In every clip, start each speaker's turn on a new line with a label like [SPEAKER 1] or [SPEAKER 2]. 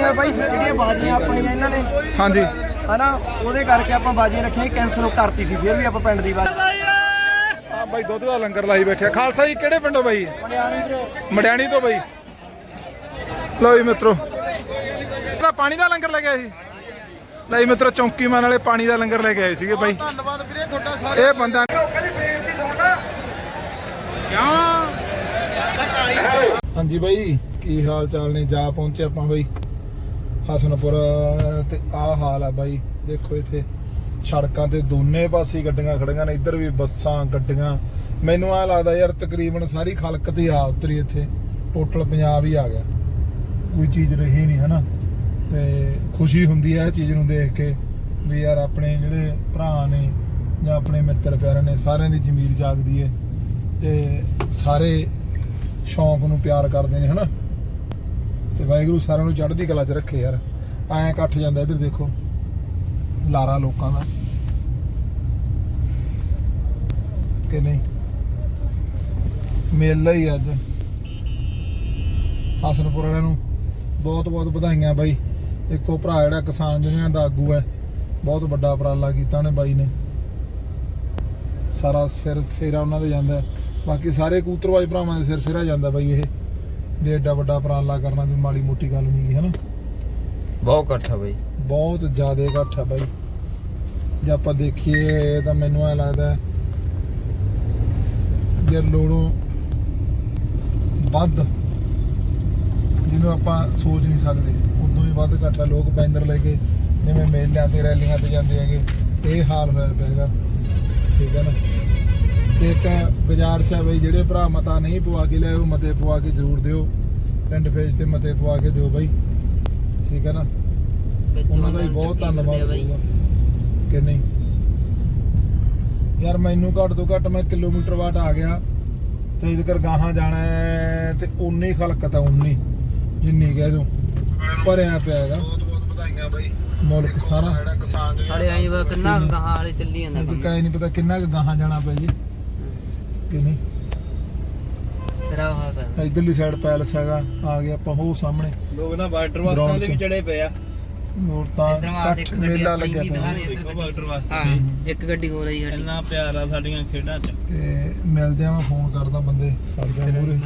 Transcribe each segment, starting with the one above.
[SPEAKER 1] ਰੱਖਣੀਆਂ ਬਾਈ ਜਿਹੜੀਆਂ ਬਾਜੀਆਂ ਆਪਣੀਆਂ ਇਹਨਾਂ ਨੇ।
[SPEAKER 2] ਹਾਂਜੀ।
[SPEAKER 1] ਹਨਾ ਉਹਦੇ ਕਰਕੇ ਆਪਾਂ ਬਾਜੀਆਂ ਰੱਖੀਆਂ ਕੈਂਸਲ ਕਰਤੀ ਸੀ ਫਿਰ ਵੀ ਆਪਾਂ ਪਿੰਡ ਦੀ ਬਾਜੀ।
[SPEAKER 2] ਆ ਬਾਈ ਦੁੱਧ ਦਾ ਲੰਗਰ ਲਾਈ ਬੈਠਿਆ ਖਾਲਸਾ ਜੀ ਕਿਹੜੇ ਪਿੰਡੋਂ ਬਾਈ? ਮੜਿਆਣੀ ਤੋਂ। ਬਾਈ। ਲਓ ਜੀ ਮਿੱਤਰੋ। ਇਹਦਾ ਪਾਣੀ ਦਾ ਲੰਗਰ ਲੈ ਕੇ ਆਏ ਸੀ? ਲੈ ਜੀ ਮਿੱਤਰੋ ਚੌਂਕੀ ਮਾਨ ਵਾਲੇ ਪਾਣੀ ਦਾ ਲੰਗਰ ਲੈ ਕੇ ਆਏ ਸੀਗੇ ਬਾਈ।
[SPEAKER 1] ਧੰਨਵਾਦ ਵੀਰੇ ਤੁਹਾਡਾ ਸਾਰੇ
[SPEAKER 2] ਇਹ ਬੰਦਾ ਹਾਂਜੀ ਬਾਈ ਕੀ ਹਾਲ ਚਾਲ ਨੇ? ਜਾ ਪਹੁੰਚੇ ਆਪਾਂ ਬਾਈ। ਹਸਨਪੁਰ, ਤੇ ਆਹ ਹਾਲ ਆ ਬਾਈ। ਦੇਖੋ ਇੱਥੇ ਸੜਕਾਂ ਤੇ ਦੋਨੇ ਪਾਸੇ ਗੱਡੀਆਂ ਖੜੀਆਂ ਨੇ। ਇੱਧਰ ਵੀ ਬੱਸਾਂ, ਗੱਡੀਆਂ। ਮੈਨੂੰ ਆ ਲੱਗਦਾ ਯਾਰ ਤਕਰੀਬਨ ਸਾਰੀ ਖਲਕ ਤੇ ਆ ਉਤਰੀ ਇੱਥੇ। ਟੋਟਲ ਪੰਜਾਬ ਹੀ ਆ ਗਿਆ। ਕੋਈ ਚੀਜ਼ ਰਹੀ ਨਹੀਂ, ਹਨਾ? ਤੇ ਖੁਸ਼ੀ ਹੁੰਦੀ ਹੈ ਇਹ ਚੀਜ਼ ਨੂੰ ਦੇਖ ਕੇ ਵੀ ਯਾਰ ਆਪਣੇ ਜਿਹੜੇ ਭਰਾ ਨੇ ਜਾਂ ਆਪਣੇ ਮਿੱਤਰ ਪਿਆਰੇ ਨੇ, ਸਾਰਿਆਂ ਦੀ ਜ਼ਮੀਰ ਜਾਗਦੀ ਹੈ ਤੇ ਸਾਰੇ ਸ਼ੌਂਕ ਨੂੰ ਪਿਆਰ ਕਰਦੇ ਨੇ, ਹਨਾ? ਤੇ ਵਾਹਿਗੁਰੂ ਸਾਰਿਆਂ ਨੂੰ ਚੜ੍ਹਦੀ ਕਲਾ 'ਚ ਰੱਖੇ ਯਾਰ। ਐਂ ਇਕੱਠ ਜਾਂਦਾ ਇੱਧਰ ਦੇਖੋ। ਲਾਰਾ ਲੋਕਾਂ ਦਾ। ਕਿ ਨਹੀਂ? ਮੇਲਾ ਹੀ ਅੱਜ। ਹਸਨਪੁਰ ਵਾਲਿਆਂ ਨੂੰ ਬਹੁਤ ਬਹੁਤ ਵਧਾਈਆਂ ਬਾਈ। ਇੱਕੋ ਭਰਾ ਜਿਹੜਾ ਕਿਸਾਨ ਯੂਨੀਅਨ ਦਾ ਆਗੂ ਹੈ। ਬਹੁਤ ਵੱਡਾ ਉਪਰਾਲਾ ਕੀਤਾ ਉਹਨੇ ਬਾਈ ਨੇ। ਸਾਰਾ ਸਿਰ ਸਿਰਾ ਉਹਨਾਂ ਦੇ ਜਾਂਦਾ। ਬਾਕੀ ਸਾਰੇ ਕੂਤਰਵਾਜ ਭਰਾਵਾਂ ਦੇ ਸਿਰ ਸਿਰਾ ਜਾਂਦਾ ਬਾਈ ਇਹ। ਜੇ ਏਡਾ ਵੱਡਾ ਉਪਰਾਲਾ ਕਰਨਾ ਵੀ ਮਾੜੀ ਮੋਟੀ ਗੱਲ ਨਹੀਂ ਹੈ ਨਾ
[SPEAKER 1] ਬਹੁਤ ਇਕੱਠਾ ਬਾਈ।
[SPEAKER 2] ਬਹੁਤ ਜ਼ਿਆਦਾ ਇਕੱਠ ਹੈ ਬਾਈ। ਜੇ ਆਪਾਂ ਦੇਖੀਏ ਤਾਂ ਮੈਨੂੰ ਐ ਲੱਗਦਾ ਜੇ ਲੋੜੋਂ ਵੱਧ ਜਿਹਨੂੰ ਆਪਾਂ ਸੋਚ ਨਹੀਂ ਸਕਦੇ ਉਦੋਂ ਹੀ ਵੱਧ ਹੈ ਲੋਕ ਬੈਨਰ ਲੈ ਕੇ ਜਿਵੇਂ ਮੇਲਿਆਂ ਤੇ ਰੈਲੀਆਂ ਤੇ ਜਾਂਦੇ ਹੈਗੇ ਇਹ ਹਾਲ ਹੋਇਆ ਪਿਆ ਹੈਗਾ। ਠੀਕ ਹੈ ਨਾ? ਤੇ ਇੱਕ ਗੁਜ਼ਾਰਿਸ਼ ਹੈ ਬਈ ਜਿਹੜੇ ਭਰਾ ਮਤਾ ਨਹੀਂ ਪਵਾ ਕੇ ਲਿਆਏ ਉਹ ਮਤੇ ਪਵਾ ਕੇ ਜ਼ਰੂਰ ਦਿਓ। ਪਿੰਡ ਫੇਜ ਤੇ ਮਤੇ ਪਵਾ ਕੇ ਦਿਓ ਬਾਈ। ਠੀਕ ਹੈ ਨਾ? ਉਹਨਾਂ ਦਾ ਹੀ ਬਹੁਤ ਧੰਨਵਾਦ ਹੋਊਗਾ ਕਿ ਨਹੀਂ? ਯਾਰ ਮੈਨੂੰ ਘੱਟ ਤੋਂ ਘੱਟ ਮੈਂ ਕਿਲੋਮੀਟਰ ਬਾਅਦ ਆ ਗਿਆ। ਤੇ ਇਹਦੇ ਕਰ ਗਾਹਾਂ ਜਾਣਾ ਹੈ ਤੇ ਉਨੀ ਖਲਕਤ ਆ ਉਨੀ ਜਿੰਨੀ ਕਹਿ ਦੂੰ। ਭਰਿਆ ਪਿਆ ਹੈਗਾ। ਬਹੁਤ ਬਹੁਤ ਵਧਾਈਆਂ ਬਾਈ। ਮੁਲਕ ਸਾਰਾ।
[SPEAKER 3] ਹਾਲੇ ਆਈ ਵਾ ਕਿੰਨਾ ਗਾਹਾਂ ਹਾਲੇ ਚੱਲੀ ਜਾਂਦਾ ਕੰਮ।
[SPEAKER 2] ਕਾਇ ਨਹੀਂ ਪਤਾ ਕਿੰਨਾ ਕੁ ਗਾਹਾਂ ਜਾਣਾ ਪਿਆ ਜੀ। ਕਿ ਨਹੀਂ?
[SPEAKER 3] ਸਿਰਾ ਹੋਇਆ
[SPEAKER 2] ਇਧਰਲੀ ਸਾਈਡ ਪੈਲਸ ਹੈਗਾ। ਆ ਗਿਆ ਆਪਾਂ ਹੋ ਸਾਹਮਣੇ।
[SPEAKER 1] ਲੋਕ ਨਾ ਵਾਟਰ
[SPEAKER 2] ਦੇ
[SPEAKER 1] ਦੇ
[SPEAKER 2] ਵੀ
[SPEAKER 1] ਚੜੇ ਪਏ ਆ।
[SPEAKER 2] ਹੋਰ ਤਾਂ
[SPEAKER 3] ਗੱਡੀ
[SPEAKER 2] ਮੇਲਾ ਲੱਗਿਆ
[SPEAKER 3] ਵੀ
[SPEAKER 2] ਪਿਆ।
[SPEAKER 3] ਦਿਖਾ
[SPEAKER 1] ਵਾਟਰ ਵਾਸਤੇ
[SPEAKER 3] ਹਾਂ ਇੱਕ ਗੱਡੀ ਹੋ ਰਹੀ ਸਾਡੀ।
[SPEAKER 1] ਇੰਨਾ ਪਿਆਰ ਆ ਸਾਡੀਆਂ ਖੇਡਾਂ 'ਚ।
[SPEAKER 2] ਤੇ ਮਿਲਦੇ ਆ ਮੈਂ ਫੋਨ ਕਰਦਾ ਬੰਦੇ ਸਾਡੇ। ਮੂਰੇ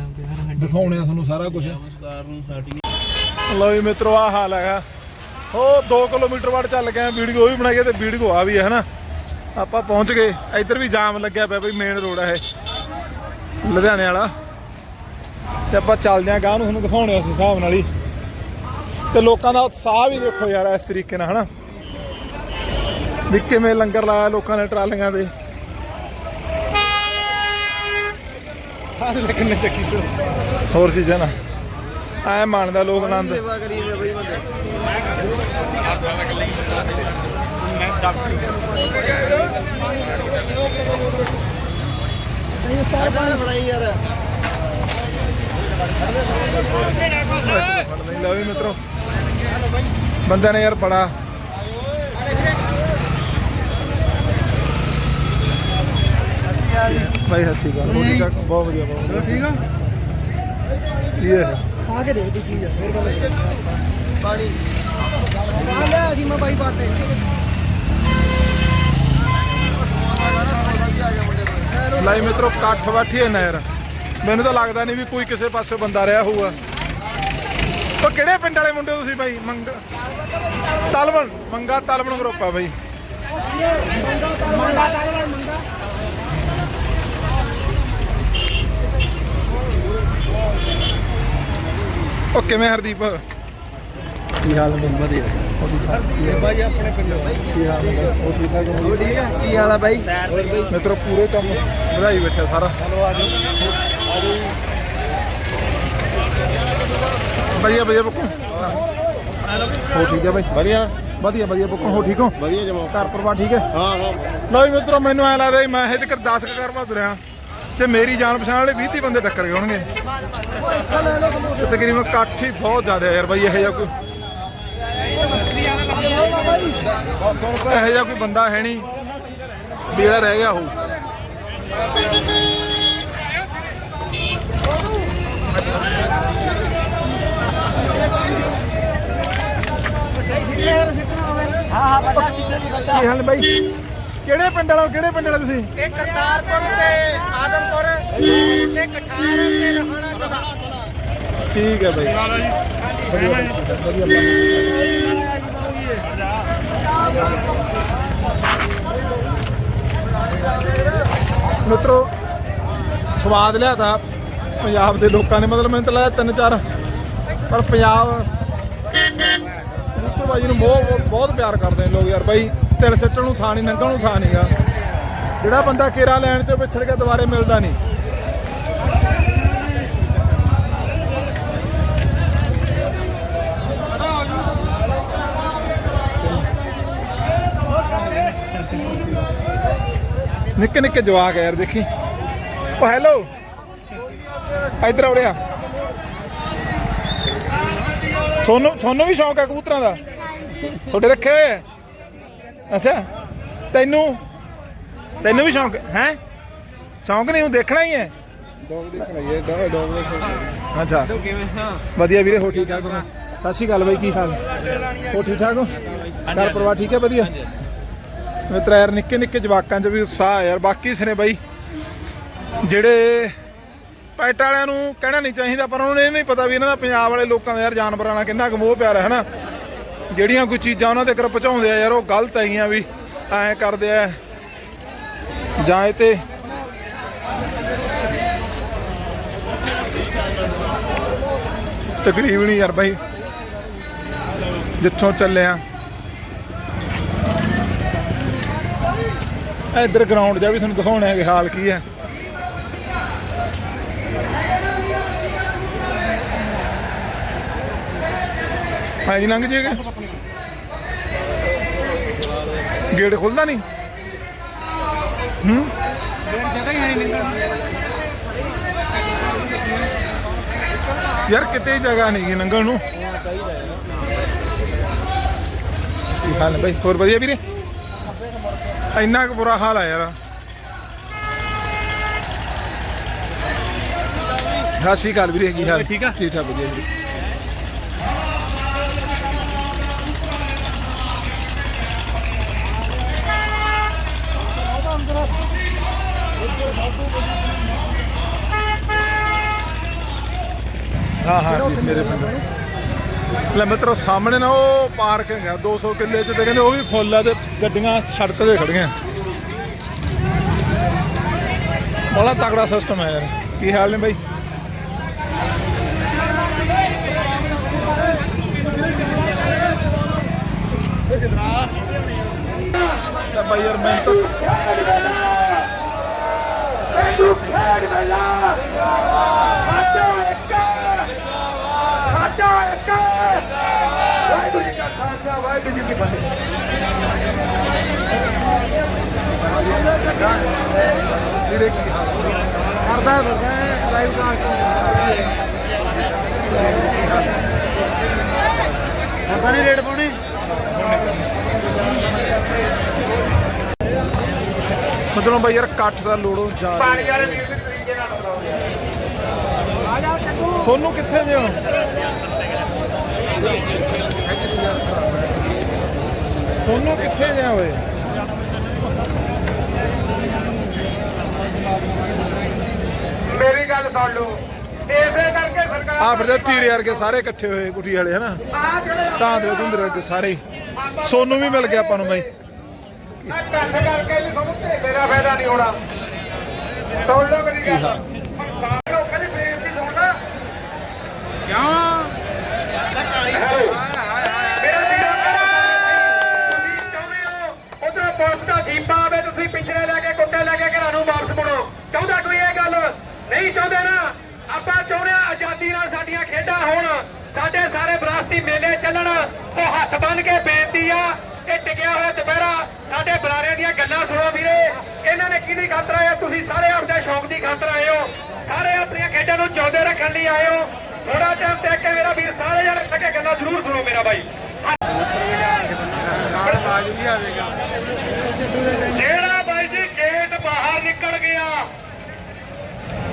[SPEAKER 2] ਦਿਖਾਉਣੇ ਆ ਤੁਹਾਨੂੰ ਸਾਰਾ ਕੁਝ
[SPEAKER 1] ਨਮਸਕਾਰ ਨੂੰ ਸਾਡੀਆਂ।
[SPEAKER 2] ਲਓ ਜੀ ਮਿੱਤਰੋ ਆ ਹਾਲ ਹੈਗਾ। ਉਹ 2 ਕਿਲੋਮੀਟਰ ਬਾਅਦ ਚੱਲ ਗਏ ਵੀਡੀਓ ਉਹ ਵੀ ਬਣਾਈਏ ਤੇ ਵੀਡੀਓ ਆ ਵੀ ਹੈ ਹਨਾ? ਆਪਾਂ ਪਹੁੰਚ ਗਏ। ਇੱਧਰ ਵੀ ਜਾਮ ਲੱਗਿਆ ਪਿਆ ਬਈ ਮੇਨ ਰੋਡ ਹੈ ਇਹ। ਲੁਧਿਆਣੇ ਵਾਲਾ। ਤੇ ਆਪਾਂ ਚੱਲਦੇ ਆਂ ਗਾਂ ਨੂੰ ਤੁਹਾਨੂੰ ਦਿਖਾਉਣੇ ਉਸ ਹਿਸਾਬ ਨਾਲ ਹੀ। ਤੇ ਲੋਕਾਂ ਦਾ ਉਤਸ਼ਾਹ ਵੀ ਦੇਖੋ ਯਾਰ ਇਸ ਤਰੀਕੇ ਨਾਲ ਹਨਾ? ਵੀ ਕਿਵੇਂ ਲੰਗਰ ਲਾਇਆ ਲੋਕਾਂ ਨੇ ਟਰਾਲੀਆਂ ਤੇ। ਹਾਂ ਲੱਗਣੇ ਚੱਕੀ ਹੋਰ ਚੀਜ਼ਾਂ ਨਾ। ਐ ਮੰਨਦਾ ਲੋਕ ਆਨੰਦ।
[SPEAKER 1] ਸੇਵਾ ਕਰੀ ਜਾਂਦੇ ਬਾਈ ਬੰਦੇ। ਬਣਾਈ ਯਾਰ
[SPEAKER 2] ਫੜ ਲਈ ਲਓ ਵੀ ਮਿੱਤਰੋ। ਬੰਦਿਆਂ ਨੇ ਯਾਰ ਬੜਾ ਭਾਈ ਹੱਸੀ ਗੱਲ? ਬਹੁਤ ਵਧੀਆ ਬਹੁਤ ਵਧੀਆ ਠੀਕ ਆ? ਇਹ? ਹੈ
[SPEAKER 1] ਆ ਕੇ ਦੇਖ ਦੀ ਚੀਜ਼ ਹੋਰ ਗੱਲ ਪਾਣੀ ਆ ਲੈ ਅਸੀਂ ਮੈਂ ਬਾਈ ਬਾਤੇ
[SPEAKER 2] ਲਾਈ ਮਿੱਤਰੋ ਕੱਠ ਬੈਠੀ ਨਾ ਯਾਰ ਮੈਨੂੰ ਤਾਂ ਲੱਗਦਾ ਨਹੀਂ ਵੀ ਕੋਈ ਕਿਸੇ ਪਾਸੇ ਬੰਦਾ ਰਿਹਾ ਹੋਊਗਾ। ਉਹ ਕਿਹੜੇ ਪਿੰਡ ਵਾਲੇ ਮੁੰਡੇ ਹੋ ਤੁਸੀਂ ਬਾਈ? ਮੰਗ ਤਲਵਣ। ਮੰਗਾ ਤਲਵਣ ਗਰੁੱਪ ਆ ਬਾਈ।
[SPEAKER 1] ਮੰਗਾ ਕਾਲ ਮੰਗਾ
[SPEAKER 2] ਉਹ ਕਿਵੇਂ ਹਰਦੀਪ? ਕੀ ਹਾਲ ਹੈ ਵਧੀਆ। ਕੀ ਹਾਲ
[SPEAKER 1] ਆ ਬਾਈ
[SPEAKER 2] ਮਿੱਤਰੋ ਪੂਰੇ ਕੰਮ ਵਧਾਈ ਬੈਠਾ ਸਾਰਾ। ਵਧੀਆ ਵਧੀਆ ਬੁੱਕੋ ਹੋ ਠੀਕ ਹੈ ਬਾਈ? ਵਧੀਆ। ਵਧੀਆ ਵਧੀਆ ਬੁੱਕੋ ਹੋ ਠੀਕ ਹੋ?
[SPEAKER 4] ਵਧੀਆ ਜਮਾ
[SPEAKER 2] ਘਰ ਪਰਿਵਾਰ ਠੀਕ ਹੈ?
[SPEAKER 4] ਹਾਂ ਹਾਂ।
[SPEAKER 2] ਲਓ ਜੀ ਮਿੱਤਰੋ ਮੈਨੂੰ ਐ ਲੱਗਦਾ ਮੈਂ ਇਹ ਤੱਕ 10 ਕੁ ਕਰਵਾ ਤੁਰਿਆ। ਤੇ ਮੇਰੀ ਜਾਣ ਪਛਾਣ ਵਾਲੇ 20 30 ਬੰਦੇ ਟੱਕਰ ਗਏ ਹੋਣਗੇ। ਤਕਰੀਬਨ ਇਕੱਠ ਹੀ ਬਹੁਤ ਜ਼ਿਆਦਾ ਯਾਰ ਬਾਈ ਇਹੋ ਜਿਹਾ ਕੋਈ ਇਹੋ ਜਿਹਾ ਕੋਈ ਬੰਦਾ ਹੈ ਨਹੀਂ ਵੀ ਜਿਹੜਾ ਰਹਿ ਗਿਆ ਹੋਊ। ਕੀ ਹਾਲ ਨੇ ਬਾਈ? ਕਿਹੜੇ ਪਿੰਡ ਵਾਲੋ ਕਿਹੜੇ ਪਿੰਡ ਵਾਲੇ ਤੁਸੀਂ?
[SPEAKER 1] ਇਹ ਕਰਤਾਰਪੁਰ ਤੇ ਆਦਮਪੁਰ ਤੇ ਕਠਾਰ ਤੇ ਰਹਾਣਾ ਜਗਾ
[SPEAKER 2] ਠੀਕ ਹੈ ਬਾਈ। ਵਧੀਆ ਵਧੀਆ ਮਿੱਤਰੋ, ਸਵਾਦ ਲਿਆਤਾ ਪੰਜਾਬ ਦੇ ਲੋਕਾਂ ਨੇ। ਮਤਲਬ ਮੈਨੂੰ ਤਾਂ ਲੱਗਦਾ ਤਿੰਨ ਚਾਰ, ਪਰ ਪੰਜਾਬ ਕਬੂਤਰ ਬਾਜੀ ਨੂੰ ਬਹੁਤ ਬਹੁਤ ਪਿਆਰ ਕਰਦੇ ਨੇ ਲੋਕ ਯਾਰ। ਬਾਈ ਤਿਲ ਸਿੱਟਣ ਨੂੰ ਥਾਂ ਨਹੀਂ ਨੰਗਣ ਨੂੰ ਥਾਂ ਨਹੀਂਗਾ ਜਿਹੜਾ ਬੰਦਾ ਕੇਰਾ ਲੈਣ ਤੇ ਵਿਛੜ ਕੇ ਦੁਬਾਰੇ ਮਿਲਦਾ ਨਹੀਂ। ਨਿੱਕੇ ਨਿੱਕੇ ਜਵਾਕ ਯਾਰ ਦੇਖੀ। ਓ ਹੈਲੋ ਇੱਧਰ ਆ ਰਿਹਾ। ਤੁਹਾਨੂੰ ਤੁਹਾਨੂੰ ਵੀ ਸ਼ੌਂਕ ਹੈ ਕਬੂਤਰਾਂ ਦਾ? ਤੁਹਾਡੇ ਰੱਖੇ ਹੋਏ ਆ? ਅੱਛਾ। ਤੈਨੂੰ? ਤੈਨੂੰ ਵੀ ਸ਼ੌਂਕ ਹੈ? ਸ਼ੌਂਕ ਨਹੀਂ ਉਹ ਦੇਖਣਾ ਹੀ ਹੈ।
[SPEAKER 1] ਡੌਗ ਦੇਖਣਾ ਇਹ ਡੌਗ ਦੇਖਣਾ
[SPEAKER 2] ਅੱਛਾ। ਵਧੀਆ ਵੀਰੇ ਹੋ ਠੀਕ ਠਾਕ ਹੋ? ਸਤਿ ਸ਼੍ਰੀ ਅਕਾਲ ਬਾਈ ਕੀ ਹਾਲ? ਹੋ ਠੀਕ ਠਾਕ ਹੋ? ਘਰ ਪਰਿਵਾਰ ਠੀਕ ਹੈ ਵਧੀਆ? ਮਿੱਤਰ ਯਾਰ, ਨਿੱਕੇ ਨਿੱਕੇ ਜਵਾਕਾਂ 'ਚ ਵੀ ਉਤਸ਼ਾਹ ਹੈ ਯਾਰ। ਬਾਕੀ ਸਿਰੇ ਬਾਈ, ਜਿਹੜੇ ਪੈਟ ਵਾਲਿਆਂ ਨੂੰ ਕਹਿਣਾ ਨਹੀਂ ਚਾਹੀਦਾ, ਪਰ ਉਹਨਾਂ ਨੂੰ ਇਹ ਨਹੀਂ ਪਤਾ ਵੀ ਇਹਨਾਂ ਦਾ ਪੰਜਾਬ ਵਾਲੇ ਲੋਕਾਂ ਦਾ ਯਾਰ ਜਾਨਵਰਾਂ ਨਾਲ ਕਿੰਨਾ ਕੁ ਮੋਹ ਪਿਆਰ ਹੈ, ਹਨਾ? ਜਿਹੜੀਆਂ ਕੋਈ ਚੀਜ਼ਾਂ ਉਹਨਾਂ ਦੇ ਕਰ ਪਹੁੰਚਾਉਂਦੇ ਆ ਯਾਰ, ਉਹ ਗਲਤ ਹੈਗੀਆਂ ਵੀ, ਐਂ ਕਰਦੇ ਆ। ਜਾਂ ਇਹ ਤੇ ਤਕਰੀਬ ਨਹੀਂ ਯਾਰ ਬਾਈ, ਜਿੱਥੋਂ ਚੱਲਿਆ ਇੱਧਰ ਗਰਾਊਂਡ ਜਾ ਵੀ ਤੁਹਾਨੂੰ ਦਿਖਾਉਣਾ ਹੈ ਕਿ ਹਾਲ ਕੀ ਹੈ। ਹਾਂ ਜੀ, ਲੰਘ ਜੇਗਾ ਗੇਟ ਖੁੱਲਦਾ ਨਹੀਂ? ਹੂੰ?
[SPEAKER 1] ਜਗ੍ਹਾ ਹੀ ਹੈ ਨਹੀਂ
[SPEAKER 2] ਯਾਰ ਕਿਤੇ ਜਗ੍ਹਾ ਨਹੀਂ ਗੀ ਲੰਘਣ ਨੂੰ। ਕੀ ਹਾਲ ਹੈ ਬਾਈ? ਹੋਰ ਵਧੀਆ ਵੀਰੇ? ਇੰਨਾ ਕੁ ਬੁਰਾ ਹਾਲ ਆ ਯਾਰ। ਸਤਿ ਸ਼੍ਰੀ ਅਕਾਲ ਵੀਰੇ ਕੀ ਹਾਲ? ਠੀਕ ਆ? ਠੀਕ ਠਾਕ ਵਧੀਆ ਵੀਰੇ ਹਾਂ ਹਾਂ ਜੀ, ਮੇਰੇ ਪਿੰਡ। ਲੈ ਮਿੱਤਰੋ, ਸਾਹਮਣੇ ਨਾ ਉਹ ਪਾਰਕਿੰਗ ਹੈ 200 ਕਿੱਲੇ ਚ, ਤੇ ਕਹਿੰਦੇ ਉਹ ਵੀ ਫੁੱਲ ਆ ਤੇ ਗੱਡੀਆਂ ਸੜਕ ਤੇ ਖੜੀਆਂ ਬੜਾ ਤਕੜਾ ਸਿਸਟਮ ਹੈ ਯਾਰ। ਕੀ ਹਾਲ ਨੇ ਬਾਈ? ਲੈ ਬਾਈ ਯਾਰ ਮੈਂ ਤਾਂ ਸਿਰੇ ਕੀ ਹਾਲ
[SPEAKER 1] ਕਰਦਾ ਫਿਰਦਾ ਲਾਈਵ ਕਾਸਟ ਕਰਦਾ ਨਹੀਂ ਰੇਟ ਪਾਉਣੇ
[SPEAKER 2] ਮਤਲਬ ਬਾਈ ਯਾਰ ਕੱਠ ਦਾ ਲੋੜੋ ਜਾ
[SPEAKER 1] ਪਾਣੀ ਵਾਲੇ ਵੀ ਇਸੇ ਤਰੀਕੇ ਨਾਲ ਆ ਜਾ ਚੱਕੂ।
[SPEAKER 2] ਸੋਨੂੰ ਕਿੱਥੇ ਹੋ ਸੋਨੂੰ ਕਿੱਥੇ ਜੇ ਹੋਏ
[SPEAKER 1] ਮੇਰੀ ਗੱਲ ਸੁਣ ਲਓ। ਇਸੇ ਕਰਕੇ ਸਰਕਾਰ
[SPEAKER 2] ਆ ਫਿਰ ਧੀਰੇ ਵਰਗੇ ਸਾਰੇ ਇਕੱਠੇ ਹੋਏ ਕੁਟੀ ਵਾਲੇ ਹਨਾ?
[SPEAKER 1] ਜਿਹੜੇ
[SPEAKER 2] ਤਾਂਦਰੇ ਧੁੰਦਰੇ ਵਰਗੇ ਸਾਰੇ। ਸੋਨੂੰ ਵੀ ਮਿਲ ਗਿਆ ਆਪਾਂ ਨੂੰ ਬਾਈ।
[SPEAKER 1] ਇਕੱਠ ਕਰਕੇ ਵੀ ਤੁਹਾਨੂੰ ਢੇਲੇ ਦਾ ਫਾਇਦਾ ਨਹੀਂ ਹੋਣਾ। ਸੁਣ ਲਓ ਮੇਰੀ ਗੱਲ। ਦੀ ਕਿਉਂ ਮੇਰਾ ਵੀਰ ਤੁਸੀਂ ਚਾਹੁੰਦੇ ਹੋ ਉਧਰ ਪੁਲਿਸ ਦਾ ਜੀਪਾ ਆਵੇ ਤੁਸੀਂ ਪਿਛਲੇ ਲੈ ਕੇ ਕੁੱਤੇ ਲੈ ਕੇ ਘਰਾਂ ਨੂੰ ਵਾਪਸ ਮੁੜੋ ਚਾਹੁੰਦਾ ਕੋਈ ਇਹ ਗੱਲ ਨਹੀਂ ਚਾਹੁੰਦੇ ਨਾ ਆਪਾਂ ਚਾਹੁੰਦੇ ਹਾਂ ਆਜ਼ਾਦੀ ਨਾਲ ਸਾਡੀਆਂ ਖੇਡਾਂ ਹੋਣ ਸਾਡੇ ਸਾਰੇ ਵਿਰਾਸਤੀ ਮੇਲੇ ਚੱਲਣ ਸੋ ਹੱਥ ਬੰਨ ਕੇ ਬੇਨਤੀ ਆ ਇਹ ਟਿਕਿਆ ਹੋਇਆ ਦੁਪਹਿਰਾ ਸਾਡੇ ਬੁਲਾਰਿਆਂ ਦੀਆਂ ਗੱਲਾਂ ਸੁਣੋ ਵੀਰੇ ਇਹਨਾਂ ਨੇ ਕਿਹਦੀ ਖਾਤਰ ਆਏ ਆ? ਤੁਸੀਂ ਸਾਰੇ ਆਪਣੇ ਸ਼ੌਕ ਦੀ ਖਾਤਰ ਆਏ ਹੋ। ਸਾਰੇ ਆਪਣੀਆਂ ਖੇਡਾਂ ਨੂੰ ਜਿਉਂਦੇ ਰੱਖਣ ਲਈ ਆਏ ਹੋ। ਥੋੜਾ ਟਾਈਮ ਟੇਕ ਕੇ ਮੇਰਾ ਵੀਰ ਸਾਰੇ ਜਣੇ ਟੱਕੇ ਗੱਲਾਂ ਜ਼ਰੂਰ ਸੁਣੋ ਮੇਰਾ ਬਾਈ। ਜਿਹੜਾ ਬਾਈ ਜੀ ਗੇਟ ਬਾਹਰ ਨਿਕਲ ਗਿਆ,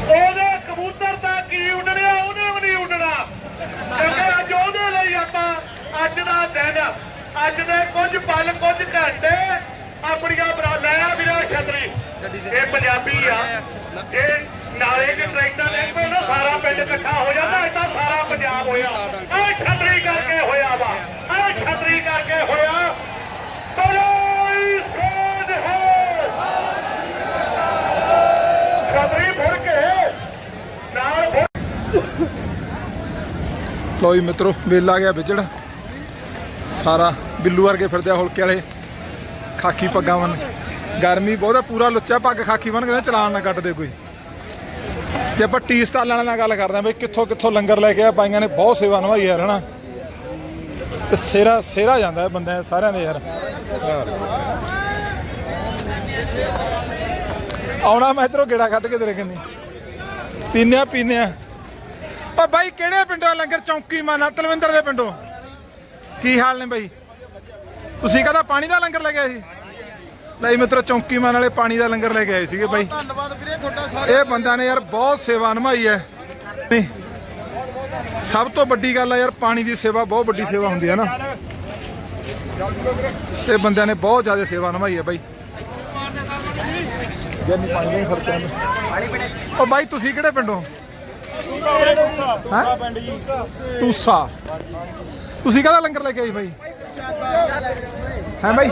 [SPEAKER 1] ਉਹਦੇ ਕਬੂਤਰ ਦਾ ਕੀ ਉੱਡਣਿਆ ਉਹਨੇ ਵੀ ਨਹੀਂ ਉੱਡਣਾ। ਕਿਉਂਕਿ ਅੱਜ ਉਹਦੇ ਲਈ ਆਪਾਂ ਅੱਜ ਦਾ ਦਿਨ, ਅੱਜ ਦੇ ਕੁਝ ਪਲ, ਕੁਝ ਘੰਟੇ ਆਪਣੀਆਂ ਬਰਾ ਲਿਆ ਵੀਰਾ ਛਤਰੀ ਇਹ ਪੰਜਾਬੀ ਆ। ਇਹ ਨਾਲੇ ਦੇ ਟਰੈਕਟਰ ਲੈ ਕੇ ਸਾਰਾ ਪਿੰਡ ਇਕੱਠਾ ਹੋ ਜਾਂਦਾ ਏਦਾਂ ਸਾਰਾ ਪੰਜਾਬ ਹੋਇਆ। ਇਹ ਛਤਰੀ ਕਰਕੇ ਹੋਇਆ ਵਾ। ਇਹ ਛਤਰੀ ਕਰਕੇ ਹੋਇਆ।
[SPEAKER 2] ਲੋ ਜੀ ਮਿੱਤਰੋ, ਮੇਲਾ ਗਿਆ ਵਿਜੜ। ਸਾਰਾ ਬਿੱਲੂ ਵਰਗੇ ਫਿਰਦੇ ਆ ਹੁਲਕੇ ਵਾਲੇ। ਖਾਕੀ ਪੱਗਾਂ ਬਨ ਗਰਮੀ ਬਹੁਤ ਆ, ਪੂਰਾ ਲੁੱਚਾ ਪੱਗ ਖਾਕੀ ਬਣ ਕੇ ਚਲਾਨ ਨਾ ਕੱਟਦੇ ਕੋਈ। ਤੇ ਆਪਾਂ ਟੀ ਸਟਾਲਾਂ ਨਾਲ ਗੱਲ ਕਰਦੇ ਆ ਬਈ ਕਿੱਥੋਂ ਕਿੱਥੋਂ ਲੰਗਰ ਲੈ ਕੇ ਆ ਪਾਈਆਂ ਨੇ ਬਹੁਤ ਸੇਵਾ ਨਿਭਾਈ ਯਾਰ ਹਨਾ। ਤੇ ਸੇਰਾ ਸੇਰਾ ਜਾਂਦਾ ਹੈ ਬੰਦਿਆਂ ਸਾਰਿਆਂ ਦੇ ਯਾਰ। ਆਉਣਾ ਮੈਂ ਇਧਰੋਂ ਗੇੜਾ ਕੱਢ ਕੇ ਤੇਰੇ ਕਿੰਨੀ। ਪੀਨੇ ਆ ਪੀਨੇ ਆ ਓ ਬਾਈ, ਕਿਹੜੇ ਪਿੰਡੋਂ ਲੰਗਰ? ਚੌਂਕੀ ਮਾਨਾ, ਤਲਵਿੰਦਰ ਦੇ ਪਿੰਡੋਂ। ਕੀ ਹਾਲ ਨੇ ਬਾਈ? ਤੁਸੀਂ ਕਹਦਾ ਪਾਣੀ ਦਾ ਲੰਗਰ ਲੈ ਸੀ? ਨਹੀਂ ਮਿੱਤਰੋ ਚੌਂਕੀ ਮਾਨ ਵਾਲੇ ਪਾਣੀ ਦਾ ਲੰਗਰ ਲੈ ਕੇ ਆਏ ਸੀਗੇ ਬਾਈ।
[SPEAKER 4] ਧੰਨਵਾਦ ਵੀਰੇ ਤੁਹਾਡਾ ਸਾਰੇ
[SPEAKER 2] ਇਹ ਬੰਦਿਆਂ ਨੇ ਯਾਰ ਬਹੁਤ ਸੇਵਾ ਨਿਭਾਈ ਹੈ। ਨਹੀਂ ਸਭ ਤੋਂ ਵੱਡੀ ਗੱਲ ਹੈ ਯਾਰ ਪਾਣੀ ਦੀ ਸੇਵਾ ਬਹੁਤ ਵੱਡੀ ਸੇਵਾ ਹੁੰਦੀ ਹੈ ਨਾ। ਤੇ ਬੰਦਿਆਂ ਨੇ ਬਹੁਤ ਜ਼ਿਆਦਾ ਸੇਵਾ ਨਿਭਾਈ ਹੈ ਬਾਈ। ਜੰਨੀ ਪਾਣੀ ਦਾ ਫ਼ਰਕ ਉਹ ਬਾਈ ਤੁਸੀਂ ਕਿਹੜੇ ਪਿੰਡੋਂ? ਹਾਂ ਪਿੰਡ ਜੀ। ਟੂਸਾ ਤੁਸੀਂ ਕਹਦਾ ਲੰਗਰ ਲੈ ਕੇ ਆਏ ਬਾਈ? ਹੈ ਬਾਈ।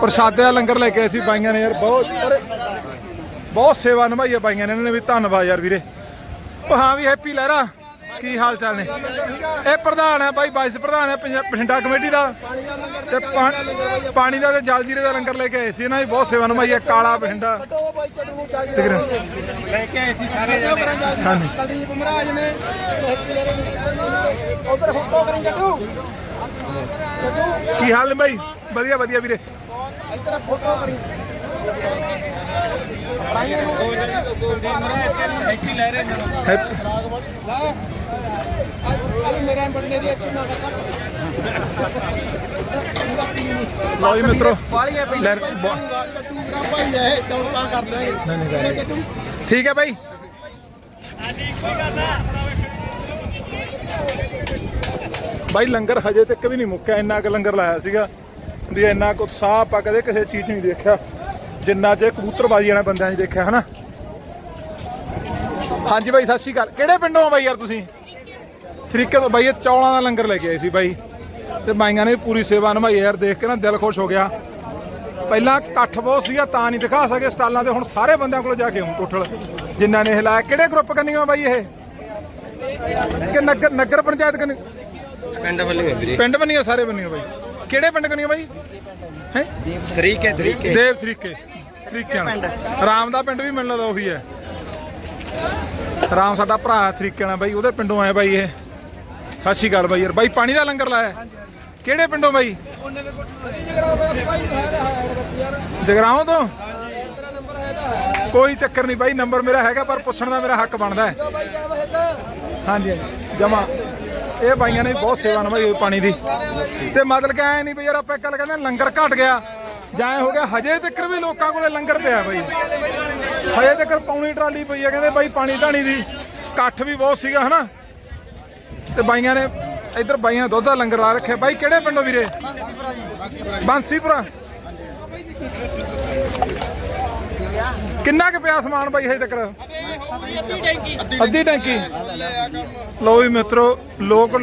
[SPEAKER 2] ਪ੍ਰਸ਼ਾਦੇ ਦਾ ਲੰਗਰ ਲੈ ਕੇ ਆਏ ਸੀ ਬਾਈਆਂ ਨੇ ਯਾਰ, ਬਹੁਤ ਬਹੁਤ ਸੇਵਾ ਨਿਭਾਈ ਹੈ ਬਾਈਆਂ ਨੇ, ਇਹਨਾਂ ਨੇ ਵੀ ਧੰਨਵਾਦ ਯਾਰ ਵੀਰੇ। ਹਾਂ ਵੀ ਹੈਪੀ ਲਹਿਰਾ। ਕੀ ਹਾਲ ਚਾਲ ਨੇ? ਇਹ ਪ੍ਰਧਾਨ ਹੈ ਬਾਈ ਵਾਈਸ ਪ੍ਰਧਾਨ ਹੈ ਪੰਜਾ- ਬਠਿੰਡਾ ਕਮੇਟੀ ਦਾ। ਤੇ ਪਾ- ਪਾਣੀ ਦਾ ਤੇ ਜਲ ਜੀਰੇ ਦਾ ਲੰਗਰ ਲੈ ਕੇ ਆਏ ਸੀ ਇਹਨਾਂ ਦੀ ਬਹੁਤ ਸੇਵਾ ਨਿਭਾਈ ਹੈ ਕਾਲਾ ਬਠਿੰਡਾ।
[SPEAKER 4] ਲੈ ਕੇ ਆਏ ਸੀ ਸਾਰੇ ਜਣੇ।
[SPEAKER 2] ਹਾਂਜੀ।
[SPEAKER 4] ਕੁਲਦੀਪ ਮਹਾਰਾਜ ਨੇ। ਉਧਰ ਫੋਟੋ ਕਰੀ ਜੱਟੂ।
[SPEAKER 2] ਕੀ ਹਾਲ ਨੇ ਬਾਈ ਵਧੀਆ ਵਧੀਆ ਵੀਰੇ।
[SPEAKER 4] ਇੱਧਰ ਫੋਟੋ ਕਰੀ।
[SPEAKER 2] ਲਓ ਜੀ ਮਿੱਤਰੋ ਲੈ
[SPEAKER 4] ਭਾਈ
[SPEAKER 2] ਠੀਕ ਹੈ ਬਾਈ। ਬਾਈ ਲੰਗਰ ਹਜੇ ਤੱਕ ਵੀ ਨਹੀਂ ਮੁੱਕਿਆ ਇੰਨਾ ਕੁ ਲੰਗਰ ਲਾਇਆ ਸੀਗਾ। ਵੀ ਇੰਨਾ ਕੁ ਉਤਸ਼ਾਹ ਆਪਾਂ ਕਦੇ ਕਿਸੇ ਚੀਜ਼ ਨਹੀਂ ਦੇਖਿਆ। ਜਿੰਨਾ ਜੇ ਕਬੂਤਰਬਾਜੀ ਵਾਲੇ ਬੰਦਿਆਂ 'ਚ ਦੇਖਿਆ ਹਨਾ? ਹਾਂਜੀ ਬਾਈ ਸਤਿ ਸ਼੍ਰੀ ਅਕਾਲ। ਕਿਹੜੇ ਪਿੰਡੋਂ ਆ ਬਾਈ ਯਾਰ ਤੁਸੀਂ? ਤਰੀਕੇ ਤੋਂ ਬਾਈ ਇਹ ਚੌਲਾਂ ਦਾ ਲੰਗਰ ਲੈ ਕੇ ਆਏ ਸੀ ਬਾਈ। ਤੇ ਬਾਈਆਂ ਨੇ ਪੂਰੀ ਸੇਵਾ ਨਿਭਾਈ ਯਾਰ ਦੇਖ ਕੇ ਨਾ ਦਿਲ ਖੁਸ਼ ਹੋ ਗਿਆ। ਪਹਿਲਾਂ ਇਕੱਠ ਬਹੁਤ ਸੀਗਾ ਤਾਂ ਨਹੀਂ ਦਿਖਾ ਸਕੇ ਸਟਾਲਾਂ ਤੇ ਹੁਣ ਸਾਰੇ ਬੰਦਿਆਂ ਕੋਲ ਜਾ ਕੇ ਹੁਣ ਟੋਟਲ ਜਿਨ੍ਹਾਂ ਨੇ ਇਹ ਲਾਇਆ ਕਿਹੜੇ ਗਰੁੱਪ ਕੰਨੀਓ ਬਾਈ ਇਹ? ਕਿ ਨਗਰ ਨਗਰ ਪੰਚਾਇਤ ਕੰਨੀ
[SPEAKER 4] ਪਿੰਡ ਵੱਲੇ ਵੀਰੇ।
[SPEAKER 2] ਪਿੰਡ ਬੰਨੀਓ ਸਾਰੇ ਬੰਨੀਓ ਬਾਈ। ਕਿਹੜੇ ਪਿੰਡ ਕੰਨੀਓ ਬਾਈ? ਹੈ?
[SPEAKER 4] ਤਰੀਕੇ ਤਰੀਕੇ।
[SPEAKER 2] ਦੇਵ ਤਰੀਕੇ। ਤਰੀਕੇ ਨਾਲ। ਰਾਮ ਦਾ ਪਿੰਡ ਵੀ ਮੈਨੂੰ ਲੱਗਦਾ ਉਹੀ ਹੈ। ਰਾਮ ਸਾਡਾ ਭਰਾ ਤਰੀਕੇ ਨਾਲ ਬਾਈ, ਉਹਦੇ ਪਿੰਡੋਂ ਆਇਆ ਬਾਈ ਇਹ। ਸਤਿ ਸ਼੍ਰੀ ਅਕਾਲ ਬਾਈ ਯਾਰ। ਬਾਈ, ਪਾਣੀ ਦਾ ਲੰਗਰ ਲਾਇਆ। ਕਿਹੜੇ ਪਿੰਡੋਂ ਬਾਈ? ਜਗਰਾਉਂ ਤੋਂ? ਕੋਈ ਚੱਕਰ ਨਹੀਂ ਬਾਈ, ਨੰਬਰ ਮੇਰਾ ਹੈਗਾ, ਪਰ ਪੁੱਛਣ ਦਾ ਮੇਰਾ ਹੱਕ ਬਣਦਾ ਹੈ। ਹਾਂਜੀ ਜਮਾ। ਇਹ ਬਾਈਆਂ ਨੇ ਬਹੁਤ ਸੇਵਾ ਨਿਭਾਈ ਹੋਈ ਪਾਣੀ ਦੀ। ਤੇ ਮਤਲਬ ਕਿ ਐ ਨਹੀਂ ਵੀ ਯਾਰ ਆਪਾਂ ਇੱਕ ਗੱਲ ਕਹਿੰਦੇ ਲੰਗਰ ਘਟ ਗਿਆ। ਜਾਂ ਹੋ ਗਿਆ ਹਜੇ ਤੱਕ ਵੀ ਲੋਕਾਂ ਕੋਲੇ ਲੰਗਰ ਪਿਆ ਬਾਈ। ਹਜੇ ਤੱਕ ਪੌਣੀ ਟਰਾਲੀ ਪਈ ਆ ਕਹਿੰਦੇ ਬਾਈ ਪਾਣੀ ਢਾਣੀ ਦੀ ਇਕੱਠ ਵੀ ਬਹੁਤ ਸੀਗਾ ਹਨਾ? ਤੇ ਬਾਈਆਂ ਨੇ ਇੱਧਰ ਬਾਈਆਂ ਦੁੱਧ ਦਾ ਲੰਗਰ ਲਾ ਰੱਖਿਆ। ਬਾਈ ਕਿਹੜੇ ਪਿੰਡੋਂ ਵੀਰੇ? ਬਾਂਸੀਪੁਰਾ ਕਿੰਨਾ ਕੁ ਪਿਆ ਸਮਾਨ ਬਾਈ ਹਜੇ ਤੱਕ? ਅੱਧੀ ਟੈਂਕੀ। ਲਓ ਵੀ ਮਿੱਤਰੋ ਲੋਕ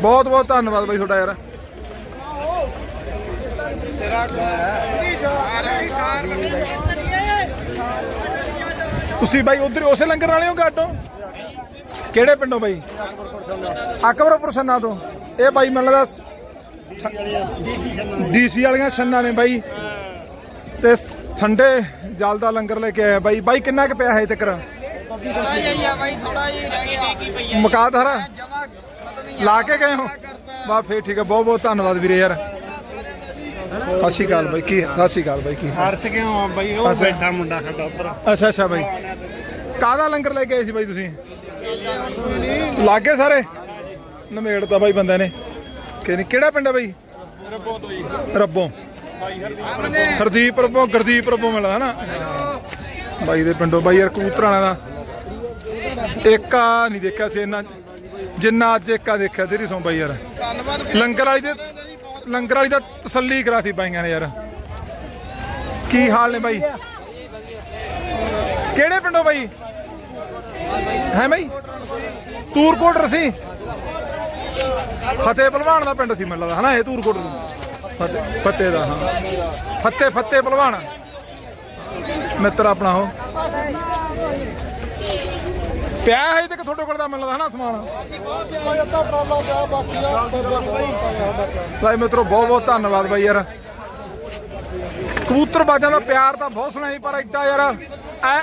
[SPEAKER 2] ਬਹੁਤ ਬਹੁਤ ਧੰਨਵਾਦ ਬਾਈ ਤੁਹਾਡਾ ਯਾਰ। ਤੁਸੀਂ ਬਾਈ ਉਧਰ ਉਸੇ ਲੰਗਰ ਵਾਲੇ ਹੋ ਗਾਟੋ ਕਿਹੜੇ ਪਿੰਡੋਂ ਬਾਈ? ਅਕਬਰਪੁਰ ਸੰਨਾ ਤੋਂ। ਇਹ ਬਾਈ ਮੈਨੂੰ ਲੱਗਦਾ ਡੀਸੀ ਵਾਲੀਆਂ ਛੰਨਾ ਨੇ ਬਾਈ। ਤੇ ਸੰਡੇ ਜਲ ਦਾ ਲੰਗਰ ਲੈ ਕੇ ਆਇਆ ਬਾਈ। ਬਾਈ ਕਿੰਨਾ ਕੁ ਪਿਆ ਹੈ ਤੱਕ
[SPEAKER 3] ਥੋੜਾ ਜਿਹਾ
[SPEAKER 2] ਲਾ ਕੇ ਗਏ ਹੋ? ਬਾ ਫੇਰ ਠੀਕ ਹੈ। ਬਹੁਤ ਬਹੁਤ ਧੰਨਵਾਦ ਵੀਰੇ ਯਾਰ। ਸਤਿ ਸ਼੍ਰੀ ਅਕਾਲ ਬਾਈ ਕੀ ਸਤਿ ਸ਼੍ਰੀ ਅਕਾਲ ਬਾਈ ਕੀ
[SPEAKER 4] ਹਰਸ ਕਿਉਂ ਬਾਈ? ਉਹ
[SPEAKER 2] ਅੱਛਾ।
[SPEAKER 4] ਬੈਠਾ ਮੁੰਡਾ ਸਾਡਾ ਉੱਪਰ।
[SPEAKER 2] ਅੱਛਾ ਅੱਛਾ ਬਾਈ। ਕਾਹਦਾ ਲੰਗਰ ਲੈ ਕੇ ਆਏ ਸੀ ਬਾਈ ਤੁਸੀਂ? ਲਾਗੇ ਸਾਰੇ? ਨਮੇੜਦਾ ਬਾਈ ਬੰਦਿਆਂ ਨੇ। ਕਿ ਨਹੀਂ ਕਿਹੜਾ ਪਿੰਡ ਹੈ ਬਾਈ? ਰੱਬੋਂ ਰੱਬੋਂ। ਹਰਦੀਪ ਰੱਬੋਂ। ਗੁਰਦੀਪ ਰੱਬੋਂ ਮਿਲਦਾ ਹਨਾ? ਬਾਈ ਦੇ ਪਿੰਡੋਂ ਬਾਈ ਯਾਰ ਕਬੂਤਰਾਂ ਵਾਲਿਆਂ ਦਾ। ਏਕਾ ਨਹੀਂ ਦੇਖਿਆ ਸੀ ਇੰਨਾ। ਜਿੰਨਾ ਅੱਜ ਏਕਾ ਦੇਖਿਆ ਤੇਰੀ ਸੌਂ ਬਾਈ ਯਾਰ। ਲੰਗਰ ਵਾਲੀ ਦੇ ਲੰਗਰ ਵਾਲੀ ਤਾਂ ਤਸੱਲੀ ਕਰਾਤੀ ਬਾਈਆਂ ਨੇ ਯਾਰ। ਕੀ ਹਾਲ ਨੇ ਬਾਈ? ਕਿਹੜੇ ਪਿੰਡੋਂ ਬਾਈ? ਹੈ ਬਾਈ? ਤੂਰਕੋਟ ਰਸੀ? ਫਤਿਹ ਪਹਿਲਵਾਨ ਦਾ ਪਿੰਡ ਸੀ ਮੈਨੂੰ ਲੱਗਦਾ, ਹਨਾ ਇਹ ਤੂਰਕੋਟ ਦਾ ਫਤਿਹ ਦਾ, ਹਾਂ। ਫਤਿਹ ਫਤਿਹ ਪਹਿਲਵਾਨ। ਮਿੱਤਰ ਆਪਣਾ ਉਹ। ਪਿਆ ਹੈ ਤੱਕ ਤੁਹਾਡੇ ਕੋਲ ਦਾ ਮੈਨੂੰ ਹਨਾ ਸਮਾਨ। ਭਾਈ ਮਿੱਤਰੋ, ਬਹੁਤ ਬਹੁਤ ਧੰਨਵਾਦ ਬਾਈ ਯਾਰ। ਕਬੂਤਰ ਬਾਜਾਂ ਦਾ ਪਿਆਰ ਤਾਂ ਬਹੁਤ ਸੁਣਿਆ ਸੀ, ਪਰ ਐਡਾ ਯਾਰ, ਐ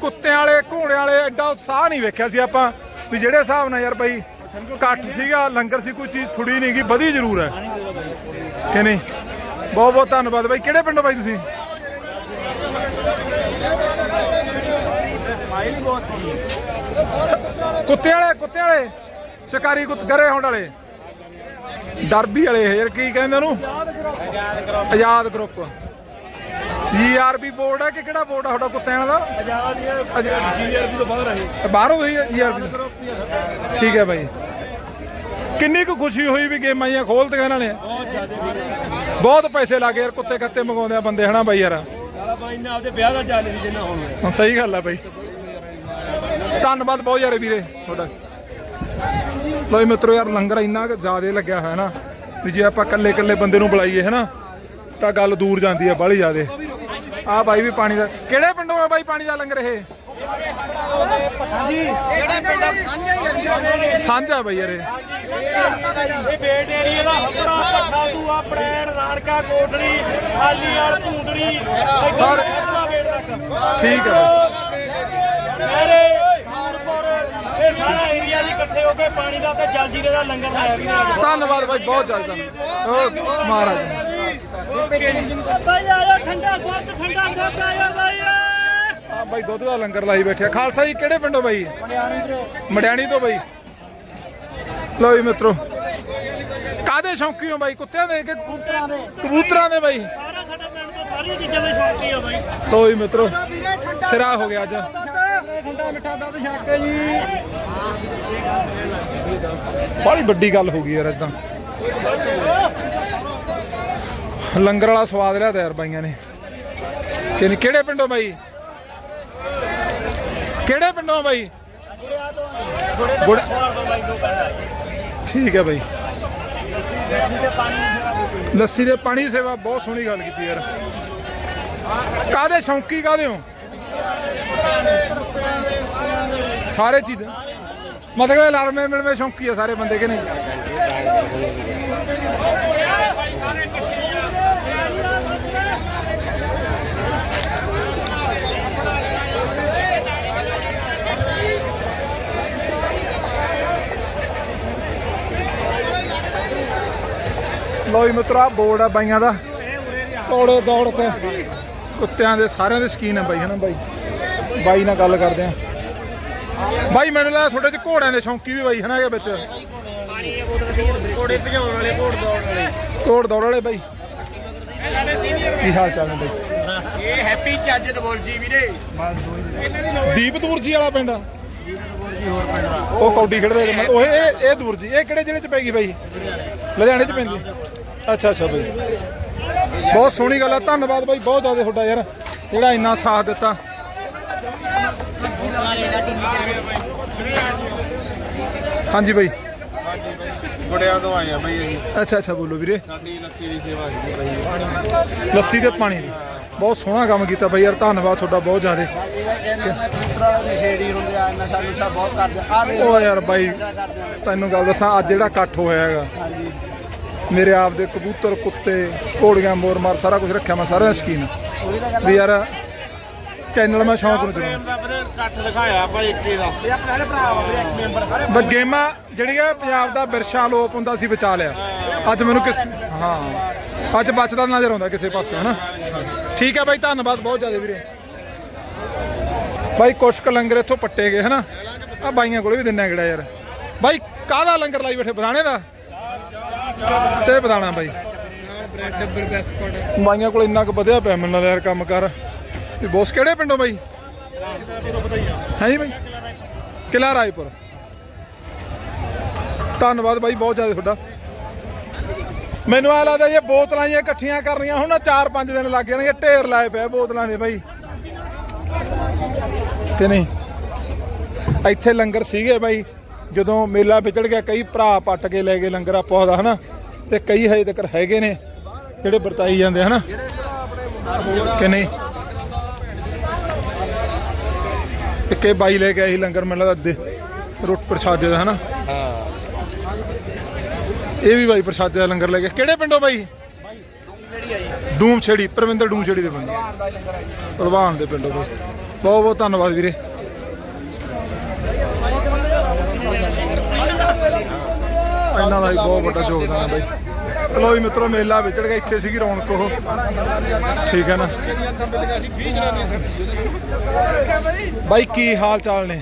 [SPEAKER 2] ਕੁੱਤਿਆਂ ਵਾਲੇ, ਘੋੜਿਆਂ ਵਾਲੇ ਐਡਾ ਉਤਸ਼ਾਹ ਨਹੀਂ ਵੇਖਿਆ ਸੀ ਆਪਾਂ ਵੀ ਜਿਹੜੇ ਹਿਸਾਬ ਨਾਲ ਯਾਰ ਬਾਈ ਘੱਟ ਸੀਗਾ, ਲੰਗਰ ਸੀ, ਕੋਈ ਚੀਜ਼ ਥੁੜੀ ਨਹੀਂ ਗਈ, ਵਧੀ ਜ਼ਰੂਰ ਹੈ। ਕਿ ਨਹੀਂ? ਬਹੁਤ ਬਹੁਤ ਧੰਨਵਾਦ ਬਾਈ। ਕਿਹੜੇ ਪਿੰਡੋਂ ਬਾਈ ਤੁਸੀਂ? ਸ- ਕੁੱਤੇ ਵਾਲੇ ਕੁੱਤੇ ਵਾਲੇ। ਸ਼ਿਕਾਰੀ ਕੁੱਤ ਗਰੇ ਹੋਣ ਵਾਲੇ। ਡਰਬੀ ਵਾਲੇ ਇਹ ਯਾਰ ਕੀ ਕਹਿੰਦੇ ਉਹਨੂੰ? ਆਜ਼ਾਦ ਗਰੁੱਪ। ਜੀਆਰਬੀ ਬੋਰਡ ਹੈ ਕਿ ਕਿਹੜਾ ਬੋਰਡ ਆ ਤੁਹਾਡਾ ਕੁੱਤਿਆਂ ਦਾ ਆਜ਼ਾਦ ਜੀਆਰਬੀ ਤੋਂ ਬਾਹਰ ਹੈ ਬਾਹਰੋਂ ਹੋਈ ਹੈ ਜੀਆਰਬੀ ਠੀਕ ਹੈ ਬਾਈ। ਕਿੰਨੀ ਕੁ ਖੁਸ਼ੀ ਹੋਈ ਵੀ ਗੇਮਾਂ ਜੀਆਂ ਖੋਲਤੀਆਂ ਇਹਨਾਂ ਨੇ? ਬਹੁਤ ਪੈਸੇ ਲੱਗੇ ਯਾਰ ਕੁੱਤੇ ਕੱਤੇ ਮੰਗਾਉਂਦੇ ਆ ਬੰਦੇ ਹਨਾ ਬਾਈ ਯਾਰ?
[SPEAKER 4] ਬਾਈ ਨੇ ਆਪਦੇ ਵਿਆਹ ਦਾ ਚੱਲ ਨਹੀਂ ਜਿੰਨਾ ਹੁਣ
[SPEAKER 2] ਹਾਂ, ਸਹੀ ਗੱਲ ਆ ਬਾਈ। ਧੰਨਵਾਦ ਬਹੁਤ ਯਾਰ ਵੀਰੇ ਤੁਹਾਡਾ। ਲੋਈ ਮਿੱਤਰੋ ਯਾਰ, ਲੰਗਰ ਇੰਨਾ ਕੁ ਜ਼ਿਆਦੇ ਲੱਗਿਆ ਹੋਇਆ ਨਾ ਵੀ ਜੇ ਆਪਾਂ ਇਕੱਲੇ ਇਕੱਲੇ ਬੰਦੇ ਨੂੰ ਬੁਲਾਈਏ ਹੈ ਨਾ ਤਾਂ ਗੱਲ ਦੂਰ ਜਾਂਦੀ ਹੈ ਬਾਹਲੀ ਜ਼ਿਆਦੇ। ਆ ਬਾਈ ਵੀ ਪਾਣੀ ਦਾ, ਕਿਹੜੇ ਪਿੰਡੋਂ ਆ ਬਾਈ ਪਾਣੀ ਦਾ ਲੰਗਰ ਇਹ?
[SPEAKER 3] ਸਾਂਝਾ ਹੀ
[SPEAKER 2] ਬਾਈ ਯਾਰ ਇਹ।
[SPEAKER 4] ਬੇਟ ਏਰੀਆ ਦਾ ਹੱਪੜਾ ਪੱਠਾ ਦੂਆ ਪ੍ਰੈਣ ਰਾਣਕਾ ਕੋਟੜੀ ਆਲੀ ਭੂੰਦੜੀ
[SPEAKER 2] ਸਾਰੇ- ਠੀਕ ਹੈ
[SPEAKER 4] ਮੇਰੇ ਇਹ ਸਾਰਾ ਏਰੀਆ ਜੀ ਇਕੱਠੇ ਹੋ ਕੇ ਪਾਣੀ ਦਾ ਤੇ ਜਲ ਜੀਰੇ ਦਾ ਲੰਗਰ ਲਾਇਆ ਵੀ ਨੇ ਅੱਜ।
[SPEAKER 2] ਧੰਨਵਾਦ ਬਾਈ ਬਹੁਤ ਜ਼ਿਆਦਾ ਓਕੇ ਮਹਾਰਾਜ।
[SPEAKER 4] ਬਾਈ ਠੰਡਾ ਦੁੱਧ ਠੰਡਾ ਦੁੱਧ ਆਇਆ ਬਾਈ।
[SPEAKER 2] ਆ ਬਾਈ ਦੁੱਧ ਦਾ ਲੰਗਰ ਲਾਈ ਬੈਠਿਆ ਖਾਲਸਾ ਜੀ ਕਿਹੜੇ ਪਿੰਡੋਂ ਬਾਈ? ਮੜਿਆਣੀ ਤੋਂ। ਬਾਈ। ਲਓ ਜੀ ਮਿੱਤਰੋ। ਕਾਦੇ ਸ਼ੌਂਕੀ ਹੋ ਬਾਈ? ਕੁੱਤਿਆਂ ਦੇ ਕਿ ਕਬੂਤਰਾਂ ਦੇ ਬਾਈ?
[SPEAKER 4] ਸਾਰਾ ਸਾਡਾ ਪਿੰਡ ਤੋਂ ਸਾਰੀਆਂ ਚੀਜ਼ਾਂ ਦੇ ਸ਼ੌਕੀ ਆ ਬਾਈ।
[SPEAKER 2] ਲਓ ਜੀ ਮਿੱਤਰੋ ਸਿਰਾ ਹੋ ਗਿਆ ਅੱਜ।
[SPEAKER 3] ਠੰਡਾ ਮਿੱਠਾ ਦੁੱਧ ਛੱਕ ਜੀ।
[SPEAKER 2] ਬੜੀ ਵੱਡੀ ਗੱਲ ਹੋ ਗਈ ਯਾਰ ਇਦਾਂ ਲੰਗਰ ਵਾਲਾ ਸਵਾਦ ਲਿਆ ਯਾਰ ਬਾਈਆਂ ਨੇ। ਕਿ ਕਿਹੜੇ ਪਿੰਡੋਂ ਬਾਈ? ਕਿਹੜੇ ਪਿੰਡੋਂ ਬਾਈ? ਠੀਕ ਹੈ ਬਾਈ। ਲੱਸੀ ਦੇ ਪਾਣੀ ਸੇਵਾ ਬਹੁਤ ਸੋਹਣੀ ਗੱਲ ਕੀਤੀ ਯਾਰ। ਕਾਦੇ ਸ਼ੌਂਕੀ ਕਾਦੇ ਹੋ? ਸਾਰੇ ਚੀਜ਼ ਮਤਲਬ ਲੜਮੇ ਮਿਲਵੇਂ ਸ਼ੌਂਕੀ ਆ ਸਾਰੇ ਬੰਦੇ ਕਿ ਨਹੀਂ? ਲੋਈ ਮਿੱਤਰਾ ਬੋਰਡ ਆ ਬਾਈਆਂ ਦਾ। ਤੋੜੇ ਦੌੜ ਕੇ ਕੁੱਤਿਆਂ ਦੇ ਸਾਰਿਆਂ ਦੇ ਸ਼ਕੀਨ ਆ ਬਾਈ ਹਨਾ ਬਾਈ? ਬਾਈ ਨਾਲ ਗੱਲ ਕਰਦੇ ਆ। ਬਾਈ ਮੈਨੂੰ ਲੱਗਦਾ ਤੁਹਾਡੇ ਚ ਘੋੜਿਆਂ ਦੇ ਸ਼ੌਂਕੀ ਵੀ ਬਾਈ ਹਨਾ ਇਹ ਵਿੱਚ?
[SPEAKER 4] ਕੋੜੇ ਭਜਾਉਣ ਵਾਲੇ ਘੋੜ ਦੌੜ ਵਾਲੇ
[SPEAKER 2] ਘੋੜ ਦੌੜ ਵਾਲੇ ਬਾਈ। ਕੀ ਹਾਲ ਚਾਲ ਨੇ ਬਾਈ?
[SPEAKER 4] ਇਹ ਹੈਪੀ ਚੱਜ ਡਬੋਲਜੀ ਵੀਰੇ।
[SPEAKER 2] ਦੀਪ ਦੂਰਜੀ ਵਾਲਾ ਪਿੰਡ ਆ? ਉਹ ਕੌਡੀ ਖੇਡਦੇ ਨੇ ਉਹ ਇਹ ਇਹ ਦੂਰਜੀ ਇਹ ਕਿਹੜੇ ਜ਼ਿਲ੍ਹੇ ਚ ਪੈ ਗਈ ਬਾਈ? ਲੁਧਿਆਣੇ ਚ ਪੈਂਦੀ। ਅੱਛਾ ਅੱਛਾ ਬਾਈ। ਬਹੁਤ ਸੋਹਣੀ ਗੱਲ ਆ ਧੰਨਵਾਦ ਬਾਈ ਬਹੁਤ ਜ਼ਿਆਦਾ ਤੁਹਾਡਾ ਯਾਰ ਜਿਹੜਾ ਇੰਨਾ ਸਾਥ ਦਿੱਤਾ। ਹਾਂਜੀ ਬਾਈ।
[SPEAKER 5] ਬੜਿਆਂ ਤੋਂ ਆਏ ਆ ਬਈ ਅਸੀਂ।
[SPEAKER 2] ਅੱਛਾ ਅੱਛਾ ਬੋਲੋ ਵੀਰੇ।
[SPEAKER 5] ਸਾਡੀ ਲੱਸੀ ਦੀ ਸੇਵਾ ਸੀ ਬਈ।
[SPEAKER 2] ਲੱਸੀ ਤੇ ਪਾਣੀ ਦੀ। ਬਹੁਤ ਸੋਹਣਾ ਕੰਮ ਕੀਤਾ ਬਾਈ ਯਾਰ ਧੰਨਵਾਦ ਤੁਹਾਡਾ ਬਹੁਤ ਜ਼ਿਆਦਾ। ਉਹ ਯਾਰ ਬਾਈ ਤੈਨੂੰ ਗੱਲ ਦੱਸਾਂ ਅੱਜ ਜਿਹੜਾ ਇਕੱਠ ਹੋਇਆ ਹੈਗਾ ਮੇਰੇ ਆਪ ਦੇ ਕਬੂਤਰ, ਕੁੱਤੇ, ਘੋੜੀਆਂ ਮੋਰ ਮਾਰ ਸਾਰਾ ਕੁਝ ਰੱਖਿਆ ਮੈਂ,
[SPEAKER 3] ਸਾਰਿਆਂ ਦਾ ਸ਼ਕੀਨ
[SPEAKER 2] ਵੀ ਯਾਰ ਚੈਨਲ ਮੈਂ ਸ਼ੌਂਕ ਨੂੰ ਚਲਾਉਣਾ
[SPEAKER 5] ਦਾ ਵੀਰੇ ਇਕੱਠ ਦਿਖਾਇਆ ਆਪਾਂ ਇੱਕੇ ਦਾ
[SPEAKER 3] ਇਹ ਆਪਣੇ ਸਾਰੇ ਭਰਾ ਵਾ ਵੀਰੇ ਇੱਕ ਮੈਂਬਰ
[SPEAKER 2] ਬਸ ਗੇਮਾਂ ਜਿਹੜੀਆਂ ਪੰਜਾਬ ਦਾ ਵਿਰਸਾ ਲੋਪ ਹੁੰਦਾ ਸੀ, ਬਚਾ ਲਿਆ। ਅੱਜ ਮੈਨੂੰ ਕਿਸ ਹਾਂ। ਅੱਜ ਬਚਦਾ ਨਜ਼ਰ ਆਉਂਦਾ ਕਿਸੇ ਪਾਸੇ, ਹਨਾ? ਠੀਕ ਹੈ ਬਾਈ, ਧੰਨਵਾਦ ਬਹੁਤ ਜ਼ਿਆਦਾ ਵੀਰੇ। ਬਾਈ ਕੁਛ ਕੁ ਲੰਗਰ ਇੱਥੋਂ ਪੱਟੇ ਗਏ, ਹਨਾ? ਆ ਬਾਈਆਂ ਕੋਲੇ ਵੀ ਦਿੰਨਾ ਕਿਹੜਾ ਯਾਰ। ਬਾਈ, ਕਾਹਦਾ ਲੰਗਰ ਲਾਈ ਬੈਠੇ? ਬਦਾਣੇ ਦਾ? ਤੇ ਬਦਾਣਾ ਬਾਈ। ਬਾਈਆਂ ਕੋਲ ਇੰਨਾ ਕੁ ਵਧਿਆ ਪਿਆ ਮੈਨੂੰ ਲੱਗਦਾ ਯਾਰ ਕੰਮ ਕਰ। ਤੇ ਬੋਸ ਕਿਹੜੇ ਪਿੰਡੋਂ ਬਾਈ? ਹੈ ਜੀ ਬਾਈ? ਕਿਲਾ ਰਾਏਪੁਰ। ਧੰਨਵਾਦ ਬਾਈ, ਬਹੁਤ ਜ਼ਿਆਦਾ ਤੁਹਾਡਾ। ਮੈਨੂੰ ਆ ਲੱਗਦਾ ਇਹ ਬੋਤਲਾਂ ਹੀ ਇਕੱਠੀਆਂ ਕਰਨੀਆਂ, ਹੁਣ ਨਾ 4-5 ਦਿਨ ਲੱਗ ਜਾਣਗੇ, ਢੇਰ ਲਾਏ ਪਏ ਬੋਤਲਾਂ ਦੇ ਬਾਈ। ਕਿ ਨਹੀਂ? ਇੱਥੇ ਲੰਗਰ ਸੀਗੇ ਬਾਈ। ਜਦੋਂ ਮੇਲਾ ਵਿਚੜ ਗਿਆ, ਕਈ ਭਰਾ ਪੱਟ ਕੇ ਲੈ ਗਏ ਲੰਗਰ ਆਪੋ ਦਾ ਹਨਾ? ਤੇ ਕਈ ਹਜੇ ਤੱਕ ਹੈਗੇ ਨੇ, ਜਿਹੜੇ ਵਰਤਾਈ ਜਾਂਦੇ ਹਨਾ? ਕਿ ਨਹੀਂ? ਇੱਕ ਬਾਈ ਲੈ ਕੇ ਆਏ ਸੀ ਲੰਗਰ ਮੈਨੂੰ ਲੱਗਦਾ ਅੱਧੇ, ਰੋਟ ਪ੍ਰਸ਼ਾਦੇ ਦਾ, ਹਨਾ? ਇਹ ਵੀ ਬਾਈ ਪ੍ਰਸ਼ਾਦੇ ਦਾ ਲੰਗਰ ਲੈ ਕੇ ਕਿਹੜੇ ਪਿੰਡੋਂ ਬਾਈ? ਡੂਮ ਛੇੜੀ ਪਰਵਿੰਦਰ ਡੂਮ ਛੇੜੀ ਦੇ ਪਿੰਡੋਂ। ਪ੍ਰਵਾਨ ਦੇ ਪਿੰਡੋਂ ਬਾਈ। ਬਹੁਤ ਬਹੁਤ ਧੰਨਵਾਦ ਵੀਰੇ। ਇਹਨਾਂ ਦਾ ਵੀ ਬਹੁਤ ਵੱਡਾ ਯੋਗਦਾਨ ਹੈ ਬਾਈ। ਚਲੋ ਜੀ ਮਿੱਤਰੋ ਮੇਲਾ ਵਿਚੜ ਗਿਆ ਇੱਥੇ ਸੀਗੀ ਰੌਣਕ ਉਹ। ਠੀਕ ਹੈ ਨਾ? ਬਾਈ ਕੀ ਹਾਲ ਚਾਲ ਨੇ?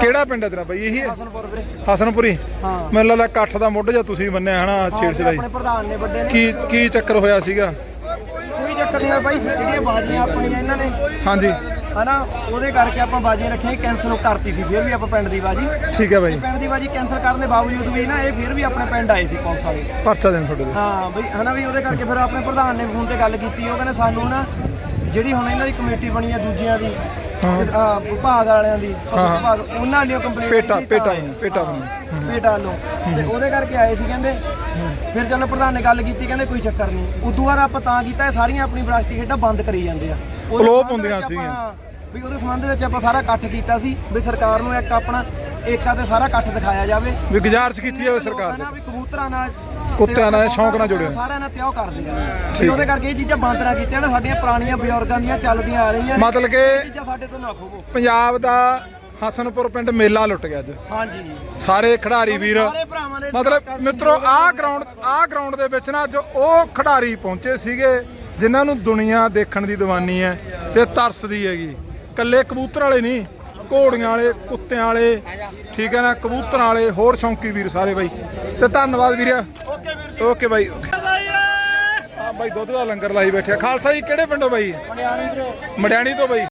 [SPEAKER 2] ਕਿਹੜਾ ਪਿੰਡ ਹੈ ਤੇਰਾ ਬਾਈ? ਇਹੀ ਹੈ?
[SPEAKER 3] ਹਸਨਪੁਰ ਵੀਰੇ।
[SPEAKER 2] ਹਸਨਪੁਰੀ?
[SPEAKER 3] ਹਾਂ।
[SPEAKER 2] ਮੈਨੂੰ ਲੱਗਦਾ ਇਕੱਠ ਦਾ ਮੁੱਢ ਜਾਂ ਤੁਸੀਂ ਬੰਨਿਆ ਹਨਾ ਛੇੜ ਛੜਾਈ
[SPEAKER 3] ਆਪਣੇ ਪ੍ਰਧਾਨ ਨੇ ਵੱਡੇ ਨੇ।
[SPEAKER 2] ਕੀ ਕੀ ਚੱਕਰ ਹੋਇਆ ਸੀਗਾ?
[SPEAKER 3] ਕੋਈ ਚੱਕਰ ਨਹੀਂ ਬਾਈ ਜਿਹੜੀਆਂ ਬਾਜ਼ੀਆਂ ਆਪਣੀਆਂ ਇਹਨਾਂ ਨੇ।
[SPEAKER 2] ਹਾਂਜੀ।
[SPEAKER 3] ਹਨਾ ਉਹਦੇ ਕਰਕੇ ਆਪਾਂ ਬਾਜ਼ੀਆਂ ਰੱਖੀਆਂ ਕੈਂਸਲ ਕਰਤੀ ਸੀ ਫਿਰ ਵੀ ਆਪਾਂ ਪਿੰਡ ਦੀ ਬਾਜੀ।
[SPEAKER 2] ਠੀਕ ਹੈ ਬਾਈ।
[SPEAKER 3] ਪਿੰਡ ਦੀ ਬਾਜੀ ਕੈਂਸਲ ਕਰਨ ਦੇ ਬਾਵਜੂਦ ਵੀ ਨਾ ਇਹ ਫਿਰ ਵੀ ਆਪਣੇ ਪਿੰਡ ਆਏ ਸੀ ਪੁਲਿਸ ਵਾਲੇ।
[SPEAKER 2] ਪਰਚਾ ਦੇਣ ਤੁਹਾਡੇ ਦੇ
[SPEAKER 3] ਹਾਂ ਬਈ ਹਨਾ ਵੀ ਉਹਦੇ ਕਰਕੇ ਫਿਰ ਆਪਣੇ ਪ੍ਰਧਾਨ ਨੇ ਫੋਨ ਤੇ ਗੱਲ ਕੀਤੀ ਉਹ ਕਹਿੰਦੇ ਸਾਨੂੰ ਨਾ ਜਿਹੜੀ ਹੁਣ ਇਹਨਾਂ ਦੀ ਕਮੇਟੀ ਬਣੀ ਆ ਦੂਜਿਆਂ ਦੀ ਵਿਭਾਗ ਵਾਲਿਆਂ ਦੀ। ਵਿਭਾਗ ਉਹਨਾਂ ਲਈ complaint
[SPEAKER 2] Peeta Peeta Peeta
[SPEAKER 3] Peeta ਲੋ ਤੇ ਉਹਦੇ ਕਰਕੇ ਆਏ ਸੀ ਕਹਿੰਦੇ ਫਿਰ ਚਲੋ ਪ੍ਰਧਾਨ ਨੇ ਗੱਲ ਕੀਤੀ ਕਹਿੰਦੇ ਕੋਈ ਚੱਕਰ ਨਹੀਂ। ਉਦੋਂ ਬਾਅਦ ਆਪਾਂ ਤਾਂ ਕੀਤਾ ਇਹ ਸਾਰੀਆਂ ਆਪਣੀ ਵਿਰਾਸਤੀ ਖੇਡਾਂ ਬੰਦ ਕਰੀ ਜਾਂਦੇ ਆ। ਉਹਦੇ ਸੰਬੰਧ
[SPEAKER 2] ਹੁੰਦੀਆਂ
[SPEAKER 3] ਵਿੱਚ ਆਪਾਂ-
[SPEAKER 2] ਸੀਗੀਆਂ।
[SPEAKER 3] ਵੀ ਉਹਦੇ ਸੰਬੰਧ ਵਿੱਚ ਆਪਾਂ ਸਾਰਾ ਇਕੱਠ ਕੀਤਾ ਸੀ ਵੀ ਸਰਕਾਰ ਨੂੰ ਇੱਕ ਆਪਣਾ ਏਕਾ ਤੇ ਸਾਰਾ ਇਕੱਠ ਦਿਖਾਇਆ ਜਾਵੇ।
[SPEAKER 2] ਵੀ ਗੁਜ਼ਾਰਿਸ਼ ਕੀਤੀ ਜਾਵੇ ਸਰਕਾਰ
[SPEAKER 3] ਨਾ
[SPEAKER 2] ਨੇ
[SPEAKER 3] ਵੀ ਕਬੂਤਰਾਂ ਨਾਲ
[SPEAKER 2] ਕੁੱਤਿਆਂ ਨਾਲ, ਸ਼ੌਂਕ ਨਾਲ ਜੁੜਿਆ।
[SPEAKER 3] ਸਾਰਿਆਂ ਨਾਲ ਤਿਉ ਕਰਦੇ ਆ। ਵੀ ਉਹਦੇ ਕਰਕੇ ਇਹ ਚੀਜ਼ਾਂ ਬੰਦ ਨਾ ਕੀਤੀਆਂ ਨਾ ਸਾਡੀਆਂ ਪੁਰਾਣੀਆਂ ਬਜ਼ੁਰਗਾਂ ਦੀਆਂ ਚੱਲਦੀਆਂ ਆ ਰਹੀਆਂ ਨੇ।
[SPEAKER 2] ਮਤਲਬ ਕਿ
[SPEAKER 3] ਇਹ ਚੀਜ਼ਾਂ ਸਾਡੇ ਤੋਂ ਨਾ ਖੋਵੋ।
[SPEAKER 2] ਪੰਜਾਬ ਦਾ ਹਸਨਪੁਰ ਪਿੰਡ ਮੇਲਾ ਲੁੱਟ ਗਿਆ ਅੱਜ।
[SPEAKER 3] ਹਾਂਜੀ।
[SPEAKER 2] ਸਾਰੇ ਖਿਡਾਰੀ ਵੀਰ
[SPEAKER 3] ਸਾਰੇ ਭਰਾਵਾਂ ਨੇ
[SPEAKER 2] ਮਤਲਬ ਮਿੱਤਰੋ ਆਹ ਗਰਾਊਂਡ ਆਹ ਗਰਾਊਂਡ ਦੇ ਵਿੱਚ ਨਾ ਅੱਜ ਉਹ ਖਿਡਾਰੀ ਪਹੁੰਚੇ ਸੀਗੇ ਜਿਨ੍ਹਾਂ ਨੂੰ ਦੁਨੀਆ ਦੇਖਣ ਦੀ ਦੀਵਾਨੀ ਹੈ ਤੇ ਤਰਸਦੀ ਹੈਗੀ। ਕੱਲੇ ਕਬੂਤਰ ਵਾਲੇ ਨਹੀਂ ਘੋੜੀਆਂ ਵਾਲੇ ਕੁੱਤਿਆਂ ਵਾਲੇ ਠੀਕ ਹੈ ਨਾ ਕਬੂਤਰਾਂ ਵਾਲੇ ਹੋਰ ਸ਼ੌਂਕੀ ਵੀਰ ਸਾਰੇ ਬਾਈ। ਤੇ ਧੰਨਵਾਦ ਵੀਰਿਆ ਓਕੇ ਬਾਈ। ਆ ਬਾਈ ਦੁੱਧ ਦਾ ਲੰਗਰ ਲਾਈ ਬੈਠਿਆ ਖਾਲਸਾ ਜੀ ਕਿਹੜੇ ਪਿੰਡੋਂ ਬਾਈ? ਮੜਿਆਣੀ ਤੋਂ ਬਾਈ।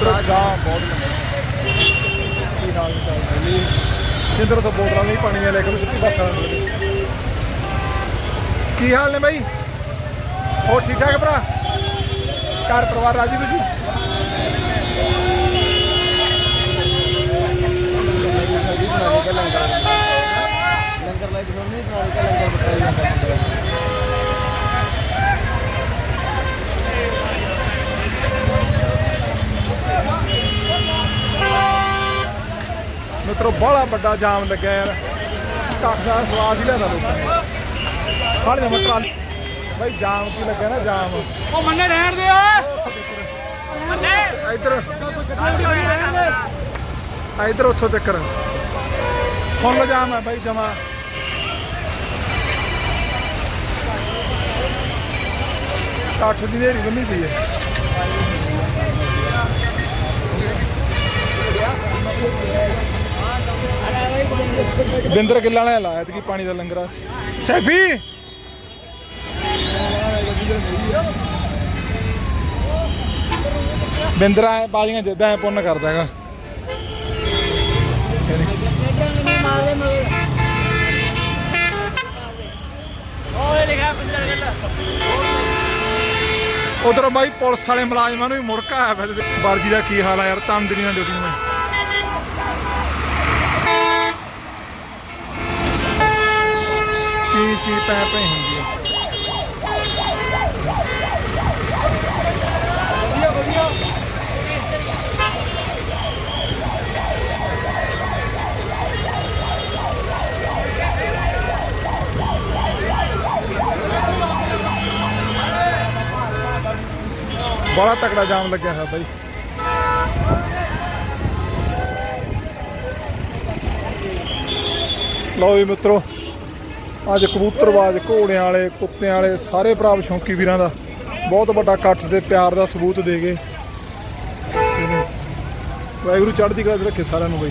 [SPEAKER 2] ਮਿੱਤਰੋ ਚਾਹ ਬਹੁਤ ਲੰਗਾ ਕੀ ਹਾਲ ਚਾਲ ਹੈ ਜੀ ਸਿੰਦਰ ਤੋਂ ਬੋਤਲਾਂ ਨਹੀਂ ਪਾਣੀ ਦੀਆਂ ਲੈ ਕੇ ਸਿੱਧੀ ਬੱਸ ਆ ਕੀ ਹਾਲ ਨੇ ਬਾਈ? ਹੋਰ ਠੀਕ ਠਾਕ ਭਰਾ? ਘਰ ਪਰਿਵਾਰ ਰਾਜੀ ਜੀ
[SPEAKER 3] ਲੰਗਰ ਲੈ ਕੇ ਸੋਨੇ ਨਾਲ ਦਾ ਲੰਗਰ ਬਤਾਈ
[SPEAKER 2] ਮਿੱਤਰੋ ਬੜਾ ਵੱਡਾ ਜਾਮ ਲੱਗਿਆ ਯਾਰ। ਕੱਖ ਦਾ ਸਵਾਦ ਹੀ ਲੈਦਾ ਲੋਕਾਂ। ਨੇ ਫੜ ਜਾ ਮਟਰਾ ਬਾਈ ਜਾਮ ਕੀ ਲੱਗਿਆ ਨਾ ਜਾਮ।
[SPEAKER 1] ਉਹ ਮੰਨੇ ਰਹਿਣ ਦੇ ਓਏ
[SPEAKER 2] ਇੱਧਰ। ਇੱਧਰ ਉੱਥੋਂ ਤੱਕ। ਫੁੱਲ ਜਾਮ ਹੈ ਬਾਈ ਜਮਾ। ਕੱਠ ਦੀ ਨੇਰੀ ਬੰਨੀ ਪਈ ਹੈ ਬਿੰਦਰ ਗਿੱਲਾਂ ਨੇ ਲਾਇਆ ਤੇ ਪਾਣੀ ਦਾ ਲੰਗਰ ਸੈਫੀ! ਬਿੰਦਰਾ ਬਾਜੀਆਂ ਜਿੱਦਾਂ ਪੁੰਨ ਕਰਦਾ ਹੈਗਾ। ਉਧਰ ਬਾਈ ਪੁਲਿਸ ਵਾਲੇ ਮੁਲਾਜ਼ਮਾਂ ਨੂੰ ਵੀ ਮੁੜਕਾ ਆਇਆ ਫਿਰ ਵਰਜੀ ਦਾ ਕੀ ਹਾਲ ਆ ਯਾਰ ਤੰਦਰੀਆਂ ਡਿਊਟੀਆਂ ਨੇ ਚੀ ਚੀ ਪੈ ਪੈ ਹੁੰਦੀ ਆ। ਬੜਾ ਤਕੜਾ ਜਾਮ ਲੱਗਿਆ ਹੋਇਆ ਬਾਈ। ਲਓ ਵੀ ਮਿੱਤਰੋ ਅੱਜ ਕਬੂਤਰਬਾਜ਼, ਘੋੜਿਆਂ ਵਾਲੇ, ਕੁੱਤਿਆਂ ਵਾਲੇ, ਸਾਰੇ ਭਰਾ ਸ਼ੌਂਕੀ ਵੀਰਾਂ ਦਾ ਬਹੁਤ ਵੱਡਾ ਇਕੱਠ ਤੇ ਪਿਆਰ ਦਾ ਸਬੂਤ ਦੇ ਗਏ। ਵਾਹਿਗੁਰੂ ਚੜ੍ਹਦੀ ਕਲਾ ਰੱਖੇ ਸਾਰਿਆਂ ਨੂੰ ਬਈ।